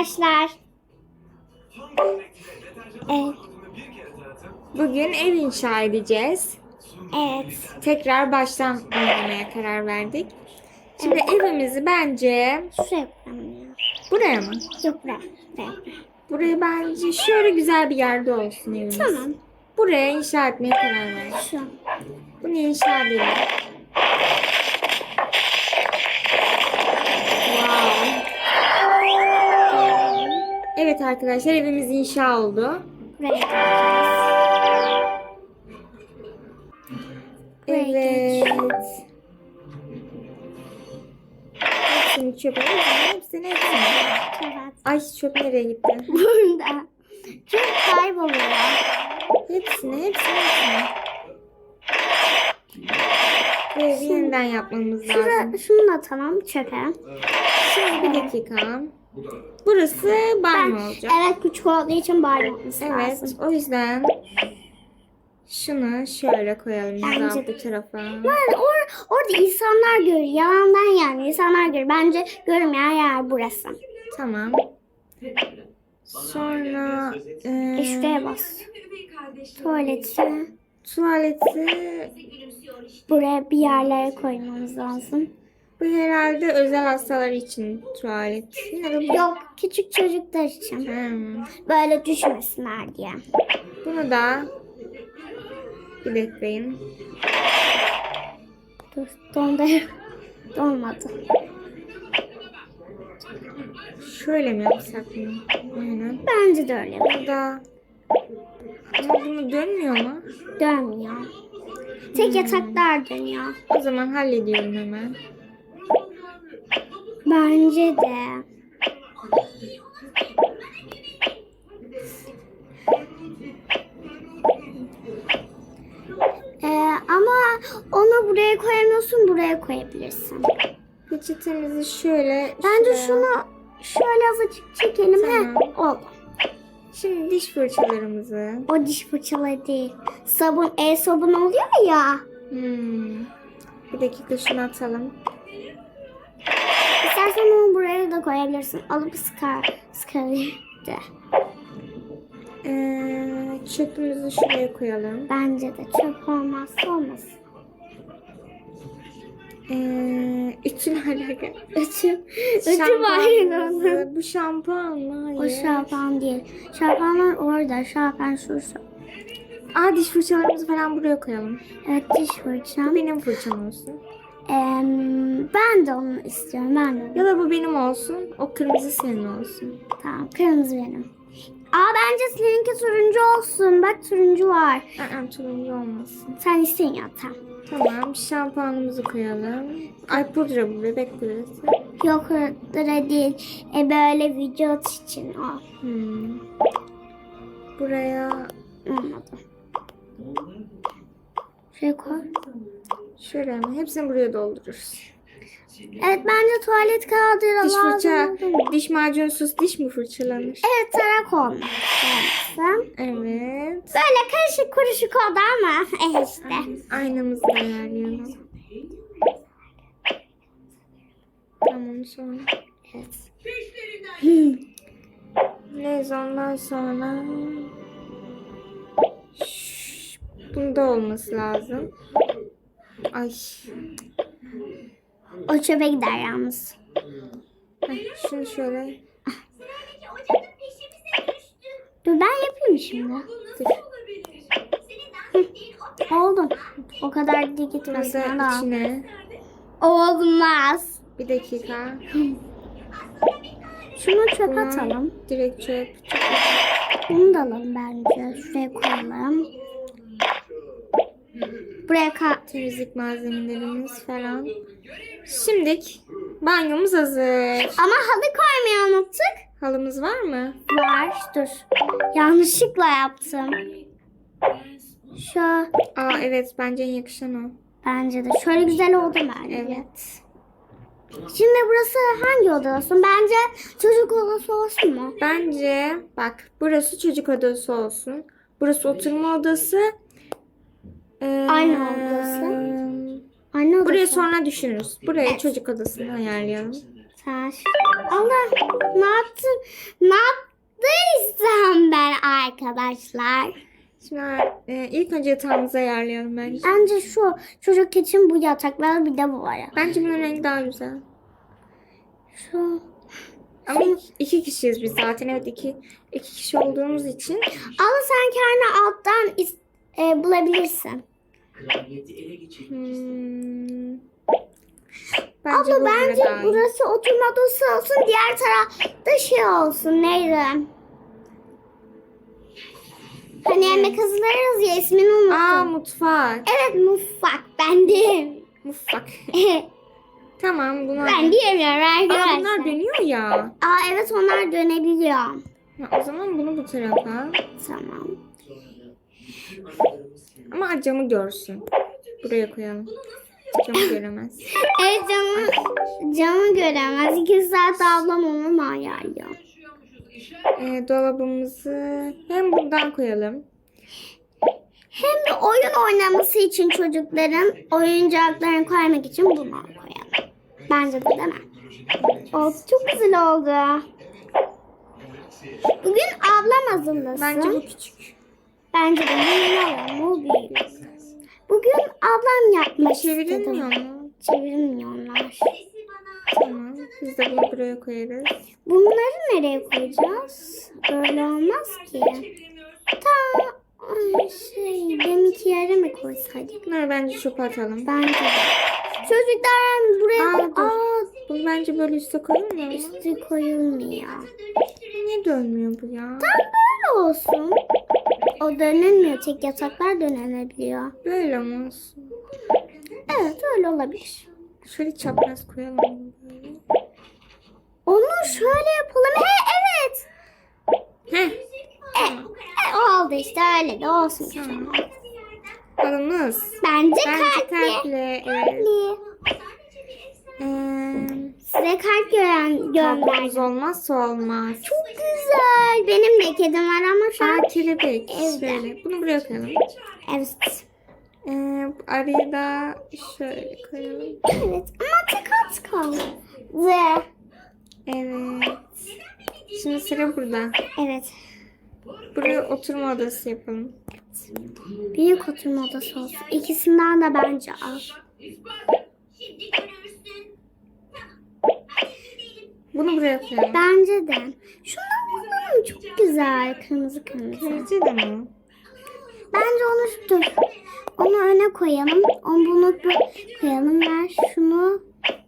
arkadaşlar. Evet. Bugün ev inşa edeceğiz. Evet. Tekrar baştan oynamaya karar verdik. Şimdi evimizi bence Şuraya koyalım buraya mı? Yok buraya. Buraya. Buraya bence şöyle güzel bir yerde olsun evimiz. Tamam. Buraya inşa etmeye karar verdik. Şu. Bunu inşa edelim. Evet arkadaşlar evimiz inşa oldu. Buraya Evet. Hepsini çöpe Hepsini hepsini. Evet. Ay çöp nereye gitti? Burada. Çok kayboluyor. Hepsini hepsini hepsini. Evi yeniden yapmamız lazım. Şunu da atalım çöpe. Şimdi bir dakika. Burası banyo olacak. Evet küçük olduğu için bari olması Evet lazım. o yüzden şunu şöyle koyalım Bence bu tarafa. Yani or, orada insanlar görür. Yalandan yani insanlar görür. Bence görmeyen yer burası. Tamam. Sonra e, E şuraya bas. Tuvaleti tuvaleti buraya bir yerlere koymamız lazım. Bu herhalde özel hastalar için tuvalet. Yok küçük çocuklar için. Hmm. Böyle düşmesinler diye. Bunu da bir bekleyin. Dur donda donmadı. Şöyle mi yapsak bunu? Aynen. Bence de öyle. Burada ama bunu dönmüyor mu? Dönmüyor. Tek yataklar dönüyor. O zaman hallediyorum hemen. Bence de. Ee, ama onu buraya koyamıyorsun, buraya koyabilirsin. Peçetemizi şöyle Bence şuraya- şunu şöyle azıcık çekelim. Tamam. Heh, oldu. Şimdi diş fırçalarımızı. O diş fırçaları değil. Sabun, el sabun oluyor ya. Hmm. Bir dakika şunu atalım. İstersen onu buraya da koyabilirsin. Alıp sıkar, sıkardı. Ee, çöpümüzü şuraya koyalım. Bence de çöp olmazsa olmaz. Ee. Ütü, ütü var yanında. Şampuanımızı- Bu şampuan mı? O Hayır. şampuan değil. Şampuanlar orada. Şampuan şu şu. Aa diş fırçalarımızı falan buraya koyalım. Evet diş Bu fırçam. benim fırçam olsun. Ben de onu istiyorum. Ben de onu. Ya da bu benim olsun. O kırmızı senin olsun. Tamam kırmızı benim. Aa bence seninki turuncu olsun. Bak turuncu var. Aa, turuncu olmasın. Sen isteyin ya tamam. Tamam şampuanımızı koyalım. Ay pudra bu bebek pudrası. Yok orada değil. E böyle vücut için o. Hmm. Buraya Olmadı. Şuraya koy. Şöyle mi? Hepsini buraya doldururuz. Evet bence tuvalet kağıdı Diş fırça, diş macunsuz diş mi fırçalanır? Evet tarak. Olmasın. Evet. Böyle karışık kuruşuk oldu ama eh işte. Aynamızı ayarlayalım. Tamam sonra. Evet. Neyse ondan sonra Şş, bunda olması lazım. Ay. O çöpe gider yalnız. Heh, şunu şöyle. Dur ben yapayım şimdi. Dur. Oldu. O kadar gitmesin da da. içine. Olmaz. Bir dakika. Şunu çöpe Bunu atalım. Direkt çöp. Bunu da alalım bence. Şuraya koyalım. Buraya Temizlik malzemelerimiz falan. Şimdilik banyomuz hazır. Ama halı koymayı unuttuk. Halımız var mı? Var. Dur. Yanlışlıkla yaptım. Şu Aa evet bence en yakışan o. bence de. Şöyle güzel oldu bence. Evet. Şimdi burası hangi oda olsun? Bence çocuk odası olsun mu? Bence bak burası çocuk odası olsun. Burası oturma odası. Ee, Aynı odası. Anne odası. Buraya sonra düşünürüz. Buraya çocuk odasını ayarlayalım. Taş. Allah ne yaptım? Ne yaptıysam ben arkadaşlar. Şimdi e, ilk önce yatağımızı ayarlayalım bence. Bence şu çocuk için bu yataklar bir de bu var ya. Bence bunun rengi daha güzel. Şu. Ama iki, kişiyiz biz zaten. Evet iki, iki kişi olduğumuz için. Ama sen kendi alttan e, bulabilirsin. Kraliyeti ele geçirmek Hmm. Bence Abla bu bence daha burası oturma odası olsun. Diğer tarafta şey olsun. Neydi? Hani yemek hazırlarız ya ismini unuttum. Aa mutfak. Evet mutfak bendim. Mutfak. Tamam bunlar. ben diyemiyorum Aa, arkadaşlar. bunlar dönüyor ya. Aa evet onlar dönebiliyor. Ha, O zaman bunu bu tarafa. Tamam. Ama camı görsün. Buraya koyalım. Camı göremez. Evet camı, camı göremez. İki saat ablam onu mu ayarlıyor? Ee, dolabımızı hem buradan koyalım. Hem de oyun oynaması için çocukların oyuncaklarını koymak için bunu koyalım. Bence de değil mi? Oldu, çok güzel oldu. Bugün ablam hazırlasın. Bence bu küçük. Bence de bunu alalım. O büyük. Bugün ablam yapmak Çevirilmiyor mu? Çevirmiyor onlar. Tamam. Biz de bunu buraya koyarız. Bunları nereye koyacağız? Öyle olmaz ki. Ta ay, şey deminki yere mi koysaydık? Bunları bence çöpe atalım. Bence de. Çocuklar buraya Aa, dur. Aa, bence böyle üste koyulmuyor mu? koyulmuyor. Niye dönmüyor bu ya? Böyle olsun. O dönülmüyor. Tek yataklar dönülebiliyor. Böyle mi olsun? Evet öyle olabilir. Şöyle çapraz koyalım. Onu şöyle yapalım. He evet. Heh. E, e, oldu işte öyle de olsun. Tamam. Halımız. Bence, Bence kalpli. kalpli. Evet. Kalpli. Ee, Size kalp gören Kalbimiz gönderdim. olmazsa olmaz. Çok güzel. Benim de kedim var ama şu an Aa, kelebek. Evde. Şöyle. Bunu buraya koyalım. evet. Ee, arayı da şöyle koyalım. Evet ama tek at kaldı. Ve Evet. Şimdi sıra burada. evet. Buraya oturma odası yapalım. Büyük oturma odası olsun. İkisinden de bence al. Bunu buraya koyalım. Bence de. Şundan bulalım çok güzel. Kırmızı kırmızı. Kırmızı da mı? Bence onu dur. Onu öne koyalım. Onu bunu koyalım. Ver şunu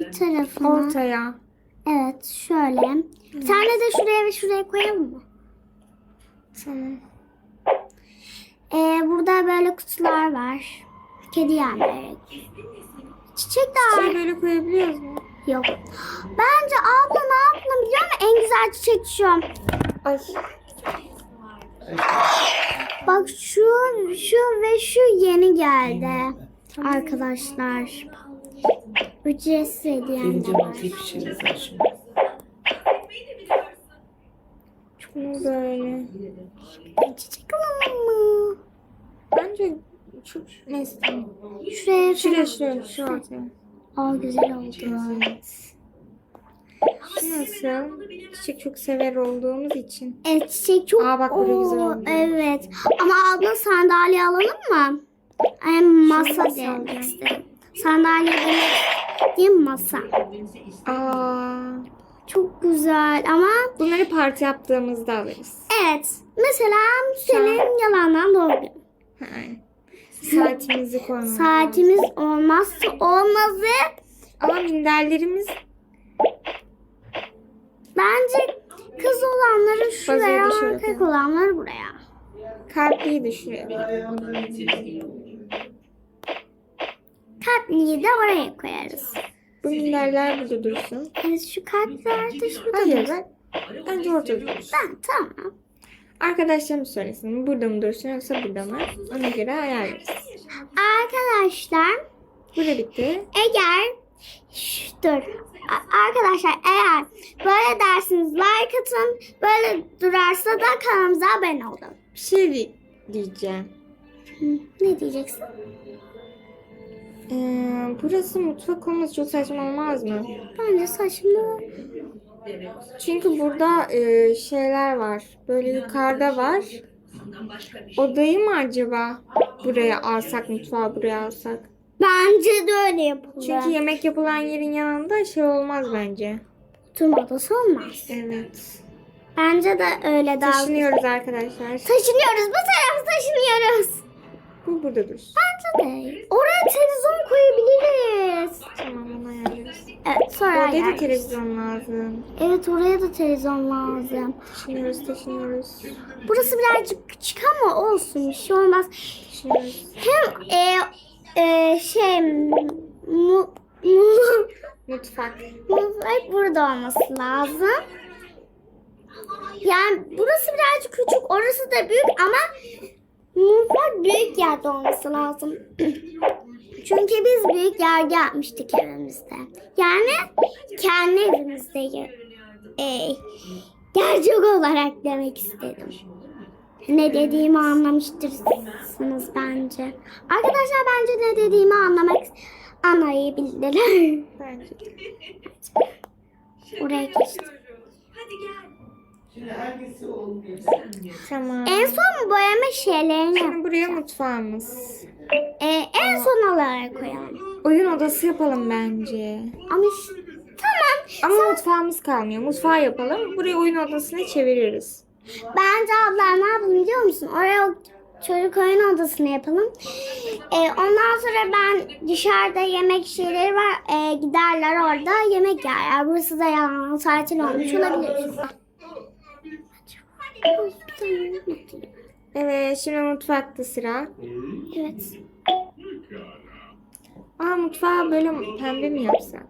bir tarafına. Ortaya. Evet şöyle. Bir tane de şuraya ve şuraya koyalım mı? Tamam. Ee, burada böyle kutular var. Kedi yerleri. Çiçek de var. böyle koyabiliyoruz mu? Yok. Bence abla ne yaptığını biliyor musun? En güzel çiçek şu. Ay. Bak şu, şu ve şu yeni geldi. Arkadaşlar. Ücretsiz hediyeler Gelince var. Bunu böyle. Çiçek alalım mı? Bence şu neyse. Şuraya Şuraya şuraya şu ortaya. Aa güzel oldu. Evet. Nasıl? Çiçek çok sever olduğumuz için. Evet çiçek çok. Aa, bak böyle Oo, güzel oldu. Evet. Ama abla sandalye alalım mı? Ay masa demek istedim. Sandalye demek değil masa. Aa, Çok güzel ama bunları parti yaptığımızda alırız. evet. Mesela senin yalandan doğru. Ha. Saatimizi koymamız Saatimiz olmazsa olmazı. Ama minderlerimiz Bence kız olanları şuraya, erkek koyalım. olanları buraya. kalpliyi de şuraya. Kalpliyi de oraya koyarız. Bu minderler burada dursun. Evet şu kalpler de şurada. Hayır dursun. ben bence ortada dursun. Ben tamam. Arkadaşlarım söylesin. Burada mı dursun yoksa burada mı? Ona göre ayarlarız. Arkadaşlar Burada bitti. eğer Şş, dur. Arkadaşlar eğer böyle dersiniz like atın. Böyle durarsa da kanalımıza abone olun. Bir şey di- diyeceğim. Hı, Ne diyeceksin? Ee, burası mutfak olması çok saçma olmaz mı? Bence saçma. Çünkü burada e, şeyler var. Böyle yukarıda var. Odayı mı acaba buraya alsak, mutfağı buraya alsak? Bence de öyle yapılır. Çünkü yemek yapılan yerin yanında şey olmaz bence. Oturma odası olmaz. Evet. Bence de öyle daha. Taşınıyoruz arkadaşlar. Taşınıyoruz. Bu tarafa taşınıyoruz. Bu burada dursun. Bence de. Oraya televizyon koyabiliriz. Evet sonra odaya da televizyon lazım. Evet oraya da televizyon lazım. Taşınıyoruz, taşınıyoruz. Burası birazcık küçük ama olsun bir şey olmaz. Taşınıyoruz. Hem e, e, şey mu, mu, Mutfak. mutfak burada olması lazım. Yani burası birazcık küçük, orası da büyük ama mutfak büyük yerde olması lazım. Çünkü biz büyük yer yapmıştık evimizde. Yani kendi evimizde e, gerçek olarak demek istedim. Ne dediğimi anlamıştırsınız bence. Arkadaşlar bence ne dediğimi anlamak anlayabilirler. Bence de. Oraya geçtim. Şimdi hangisi olmuyor sen ya? Tamam. En son boyama şeylerini Şimdi buraya mutfağımız. e, en son olarak koyalım. Oyun odası yapalım bence. Ama ş- tamam. Ama mutfağımız kalmıyor. Mutfağı yapalım. Buraya oyun odasını çeviririz. Bence abla ne yapalım biliyor musun? Oraya o çocuk oyun odasını yapalım. E, ondan sonra ben dışarıda yemek şeyleri var. E, giderler orada yemek yerler. Burası da yalan tatil olmuş olabilir. Evet şimdi mutfakta sıra. Evet. Aa mutfağı böyle pembe mi yapsak?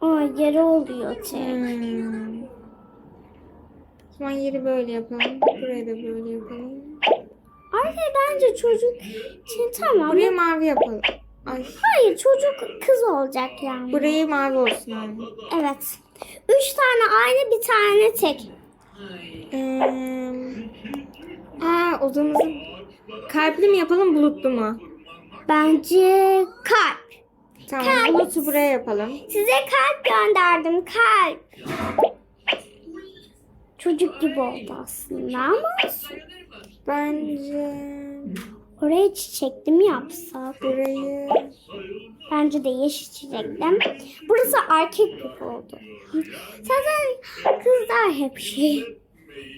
O yeri oluyor tek. Hmm. O zaman yeri böyle yapalım. Burayı da böyle yapalım. Arkaya bence çocuk için tamam. Burayı mavi yapalım. Ay. Hayır çocuk kız olacak yani. Burayı mavi olsun anne. Evet. Üç tane aynı bir tane tek. Ee, aa odamızı kalpli mi yapalım bulutlu mu? Bence kalp. Tamam Kalp. bulutu buraya yapalım. Size kalp gönderdim kalp. Çocuk gibi oldu aslında ama. Bence oraya çiçekli mi yapsak? burayı Bence de yeşil çiçekli. Burası erkek gibi oldu. Zaten kızlar hep şey.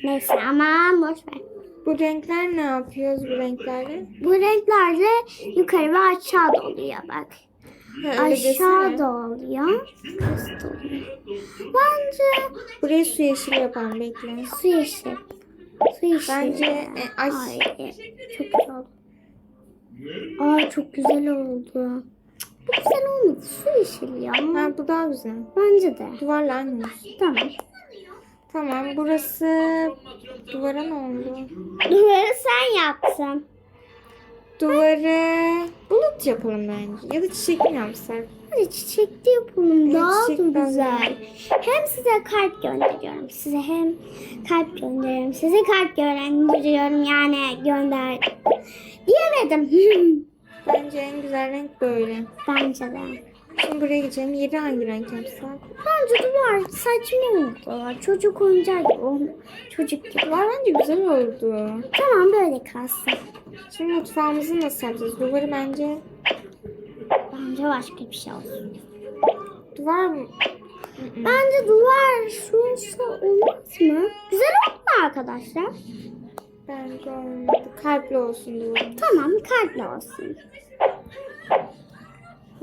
Neyse aman boş ver. bu renkler ne yapıyoruz bu renklerle? Bu renklerle yukarı ve aşağı doluyor bak. Ha, Aşağı doluyor. Kız doluyor. Bence Burayı su yeşili yapalım bekle. su yeşil. Su yeşil. Bence e, ay, Ay çok güzel. Ay çok güzel oldu. Bu güzel olmadı. Su yeşil ya. ha, bu daha güzel. Bence de. Duvarla aynı. Tamam. Tamam burası duvara ne oldu? Duvarı sen yaptın. Duvarı bulut yapalım bence. Ya da çiçek mi yapsak? Hadi çiçekli yapalım. Evet, Daha çiçek da güzel. Hem size kalp gönderiyorum. Size hem kalp gönderiyorum. Size kalp gönderiyorum. Yani gönder. Diyemedim. Bence en güzel renk böyle. Bence de. Şimdi buraya geçelim. Yeri hangi renk yapsak? Bence duvar saçma oldu. Çocuk oyuncağı gibi. Çocuk gibi. Duvar bence güzel oldu. Tamam böyle kalsın. Şimdi mutfağımızı nasıl yapacağız? Duvarı bence Bence başka bir şey olsun. duvar mı? Bence duvar şu olsa olmaz mı? Güzel oldu arkadaşlar? Bence olmadı. Kalpli olsun duvarı. Tamam kalpli olsun.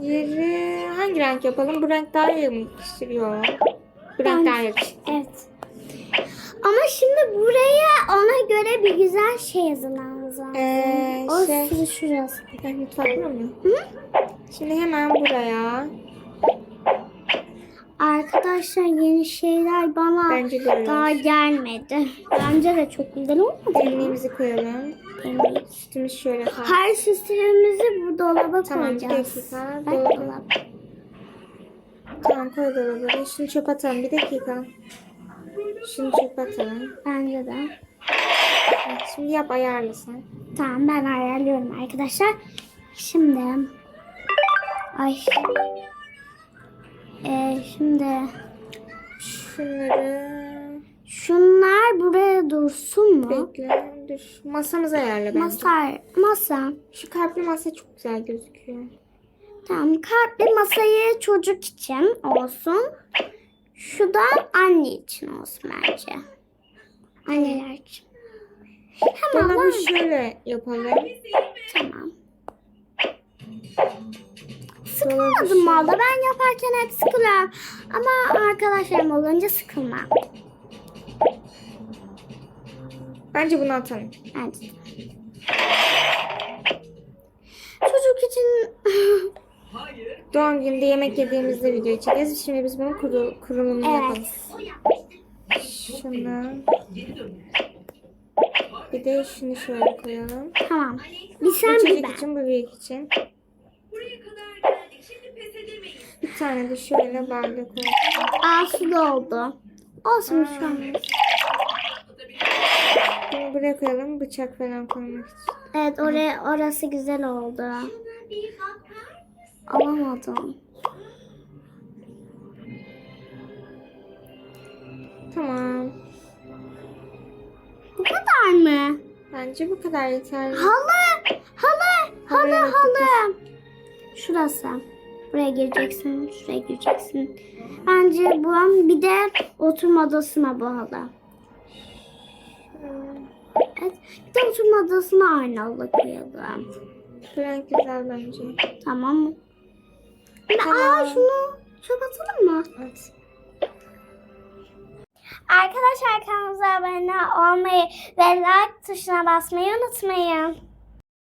Yeri hangi renk yapalım? Bu renk daha yakıştırıyor. Bu renk daha yakıştırıyor. Evet. Ama şimdi buraya ona göre bir güzel şey yazılmamız lazım. Ee, o şey- şurası. Ben mutfak mı? Hı? Şimdi hemen buraya. Arkadaşlar yeni şeyler bana Bence de daha gelmedi. Bence de çok güzel olmadı. mı? Demliğimizi koyalım. Demlik. Üstümüz şöyle kalsın. Her süslerimizi bu dolaba Tamam, bir koyacağız. dakika. Bak Dolaba. dolap. Tamam koy dolaba. Şunu çöp atalım. Bir dakika. Şunu çöp atalım. Bence de. Evet, Şimdi yap ayarla sen. Tamam ben ayarlıyorum arkadaşlar. Şimdi Ay. Ee, şimdi Şunları şunlar buraya dursun mu? bekle. Dur. Masamıza ayarla bence. Masa, masa. Şu kalpli masa çok güzel gözüküyor. Tamam, kalpli masayı çocuk için olsun. Şu da anne için olsun bence. Anneler için. Tamam, Dolabı şöyle yapalım. tamam. Sıkılmadım valla. Ben yaparken hep sıkılıyorum. Ama arkadaşlarım olunca sıkılmam. Bence bunu atalım. Bence. Çocuk için Hayır. Doğum gününde yemek yediğimizde video çekeceğiz. Şimdi biz bunun kuru, kurulumunu yapalım. evet. Şunu. Geri dön. Bir de şunu şöyle koyalım. Tamam. Bir sen bir çocuk ben. için bu büyük için. Buraya kadar geldik. Şimdi pes edemeyiz. Bir tane de şöyle bardak koyalım. Aa su doldu. Olsun şu an. Bunu buraya koyalım. Bıçak falan koymak için. Evet oraya orası güzel oldu. Alamadım. Tamam. Bu kadar mı? Bence bu kadar yeterli. Halı, halı, halı, Halıya halı. Şurası. Buraya gireceksin, şuraya gireceksin. Bence bu bir de oturma odasına bu halı. Evet, bir de oturma odasına aynı halı koyalım. Renk güzel bence. Tamam mı? Tamam. aa şunu çöp atalım mı? Evet. Arkadaşlar kanalımıza abone olmayı ve like tuşuna basmayı unutmayın.